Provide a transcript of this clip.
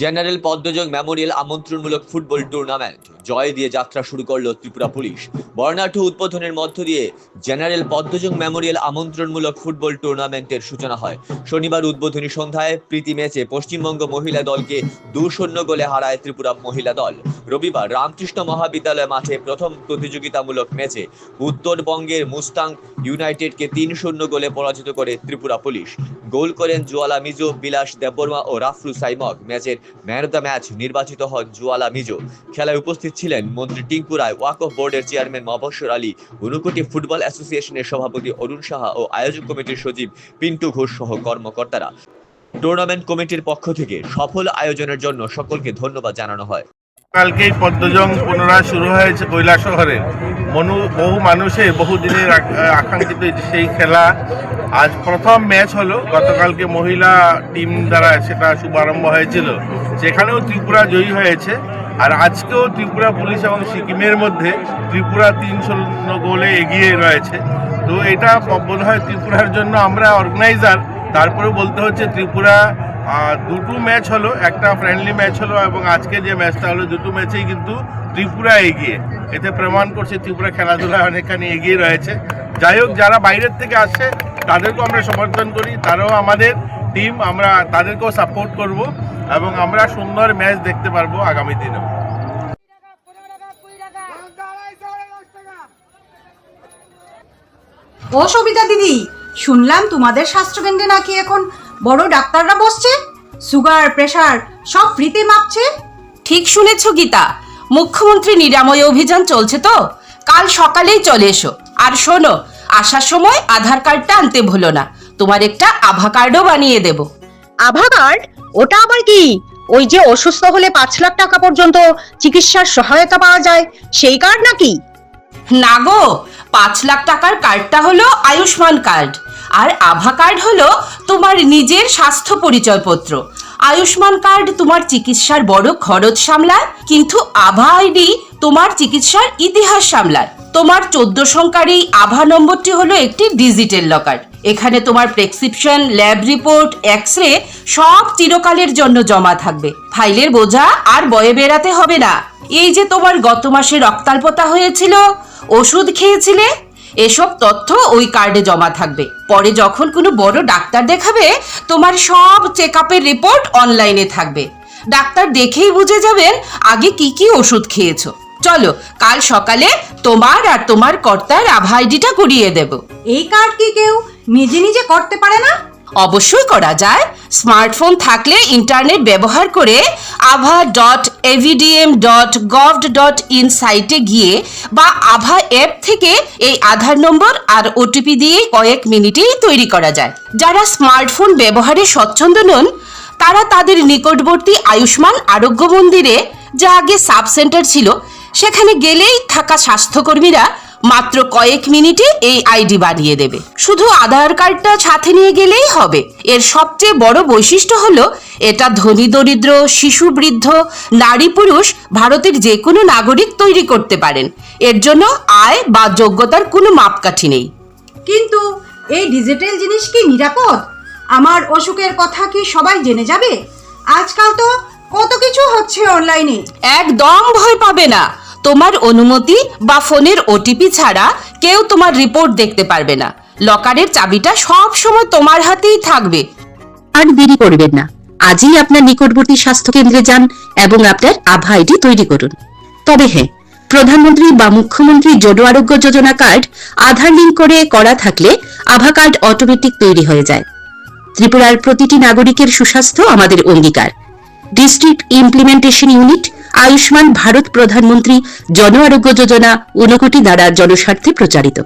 General Padmajog memorial আমন্ত্রণমূলক football tournament. জয় দিয়ে যাত্রা শুরু করল ত্রিপুরা পুলিশ। বর্ণাঢ্য উদ্বোধনের মধ্য দিয়ে জেনারেল পদ্মযোগ মেমোরিয়াল আমন্ত্রণমূলক ফুটবল টুর্নামেন্টের সূচনা হয়। শনিবার উদ্বোধনী সন্ধ্যায় প্রীতি ম্যাচে পশ্চিমবঙ্গ মহিলা দলকে দু শূন্য গোলে হারায় ত্রিপুরা মহিলা দল। রবিবার রামকৃষ্ণ মহাবিদ্যালয় মাঠে প্রথম প্রতিযোগিতামূলক ম্যাচে উত্তরবঙ্গের মুস্তাং ইউনাইটেডকে তিন শূন্য গোলে পরাজিত করে ত্রিপুরা পুলিশ। গোল করেন জুয়ালা মিজো, বিলাস দেববর্মা ও রাফরু সাইমক ম্যাচের ম্যান অফ দ্য ম্যাচ নির্বাচিত হন জুয়ালা মিজো। খেলায় উপস্থিত ছিলেন মন্ত্রী টিঙ্কু রায়, ওয়াকফ বোর্ডের চেয়ারম্যান মবশ্বর আলী ঊনকোটি ফুটবল অ্যাসোসিয়েশনের সভাপতি অরুণ সাহা ও আয়োজক কমিটির সচিব পিন্টু ঘোষ সহ কর্মকর্তারা। টুর্নামেন্ট কমিটির পক্ষ থেকে সফল আয়োজনের জন্য সকলকে ধন্যবাদ জানানো হয়। কালকেই পদ্মজং পুনরায় শুরু হয়েছে কৈলাসহরে। মনু, বহু মানুষের বহু দিনের আক- আকাঙ্ক্ষিত সেই খেলা। আজ প্রথম ম্যাচ হলো, গতকালকে মহিলা টিম দ্বারা সেটা শুভারম্ভ হয়েছিল। সেখানেও ত্রিপুরা জয়ী হয়েছে। আর আজকেও ত্রিপুরা পুলিশ এবং সিকিমের মধ্যে ত্রিপুরা তিন শূন্য গোলে এগিয়ে রয়েছে। তো এটা বোধ হয় ত্রিপুরার জন্য আমরা অর্গানাইজার তারপরেও বলতে হচ্ছে ত্রিপুরা দুটো ম্যাচ হলো, একটা ফ্রেন্ডলি ম্যাচ হলো এবং আজকে যে ম্যাচটা হলো, দুটো ম্যাচেই কিন্তু ত্রিপুরা এগিয়ে। এতে প্রমাণ করছে ত্রিপুরা খেলাধুলায় অনেকখানি এগিয়ে রয়েছে। যাই হোক, যারা বাইরের থেকে আসছে, তাদেরকেও আমরা সমর্থন করি, তারাও আমাদের টিম আমরা তাদেরকেও সাপোর্ট করব এবং আমরা সুন্দর ম্যাচ দেখতে পারব আগামী দিনেও। ও সবিতা দিদি, শুনলাম তোমাদের স্বাস্থ্যকেন্দ্রে নাকি এখন বড় ডাক্তাররা বসছে সুগার প্রেশার সব ফ্রিতে মাপছে। ঠিক শুনেছ গীতা মুখ্যমন্ত্রী নিরাময় অভিযান চলছে তো? কাল সকালেই চলে এসো। আর শোনো আসার সময় আধার কার্ডটা আনতে ভুলো না। তোমার একটা আভা কার্ডও বানিয়ে দেব। আভা কার্ড? ওটা আবার কি? ওই যে অসুস্থ হলে পাঁচ লাখ টাকা পর্যন্ত চিকিৎসার সহায়তা পাওয়া যায় সেই কার্ড নাকি? না গো পাঁচ লাখ টাকার কার্ডটা হলো আয়ুষ্মান কার্ড। আর আভা কার্ড হলো তোমার নিজের স্বাস্থ্য পরিচয়পত্র। আয়ুষ্মান কার্ড তোমার চিকিৎসার বড় খরচ সামলায়, কিন্তু আভা আইডি তোমার চিকিৎসার ইতিহাস সামলায়। তোমার চোদ্দ সংখ্যার এই আভা নম্বরটি হলো একটি ডিজিটাল লকার এখানে তোমার prescription lab report X ray সব চিরকালের জন্য জমা থাকবে। ফাইলের বোঝা আর বয়ে বেড়াতে হবে না। এই যে তোমার গত মাসে রক্তাল্পতা হয়েছিল, ওষুধ খেয়েছিলে? এসব তথ্য ওই কার্ডে জমা থাকবে। পরে যখন কোনো বড় ডাক্তার দেখাবে তোমার সব চেক আপের রিপোর্ট অনলাইনে থাকবে। ডাক্তার দেখেই বুঝে যাবেন আগে কি কি ওষুধ খেয়েছো। চলো কাল সকালে তোমার আর তোমার কর্তার আভা আইডিটা করিয়ে দেব। এই কার্ড কি কেউ নিজে নিজে করতে পারে না? অবশ্যই করা যায়। স্মার্টফোন থাকলে ইন্টারনেট ব্যবহার করে Abha dot AVDM dot gov dot in সাইটে গিয়ে বা আভা অ্যাপ থেকে এই আধার নম্বর আর ওটিপি দিয়ে কয়েক মিনিটেই তৈরি করা যায়। যারা স্মার্টফোন ব্যবহারে স্বচ্ছন্দ নন, তারা তাদের নিকটবর্তী আয়ুষ্মান আরোগ্য মন্দিরে, যা আগে সাব সেন্টার ছিল, সেখানে গেলেই থাকা স্বাস্থ্যকর্মীরা মাত্র কয়েক মিনিটে এই আইডি বানিয়ে দেবে। শুধু আধার কার্ডটা সাথে নিয়ে গেলেই হবে। এর সবচেয়ে বড় বৈশিষ্ট্য হলো এটা ধনী দরিদ্র শিশু বৃদ্ধ নারী পুরুষ ভারতের যে কোনো নাগরিক তৈরি করতে পারেন। এর জন্য আয় বা যোগ্যতার কোনো মাপকাঠি নেই। কিন্তু এই ডিজিটাল জিনিস কি নিরাপদ? আমার অসুখের কথা কি সবাই জেনে যাবে? আজকাল তো কত কিছু হচ্ছে অনলাইনে। একদম ভয় পাবে না। তোমার অনুমতি বা ফোনের ওটিপি ছাড়া কেউ তোমার রিপোর্ট দেখতে পারবে না। লকারের চাবিটা সব সময় তোমার হাতেই থাকবে। আর দেরি করবেন না। আজই আপনার নিকটবর্তী স্বাস্থ্য কেন্দ্রে যান এবং আপনার আভা আইডি তৈরি করুন। তবে হ্যাঁ প্রধানমন্ত্রী বা মুখ্যমন্ত্রী জন আরোগ্য যোজনা কার্ড, আধার লিঙ্ক করে করা থাকলে আভা কার্ড অটোমেটিক তৈরি হয়ে যায়। ত্রিপুরার প্রতিটি নাগরিকের সুস্বাস্থ্য আমাদের অঙ্গীকার। District implementation unit Ayushman Bharat Pradhan Mantri Jan Arogya যোজনা ঊনকোটি দ্বারা জনস্বার্থে প্রচারিত।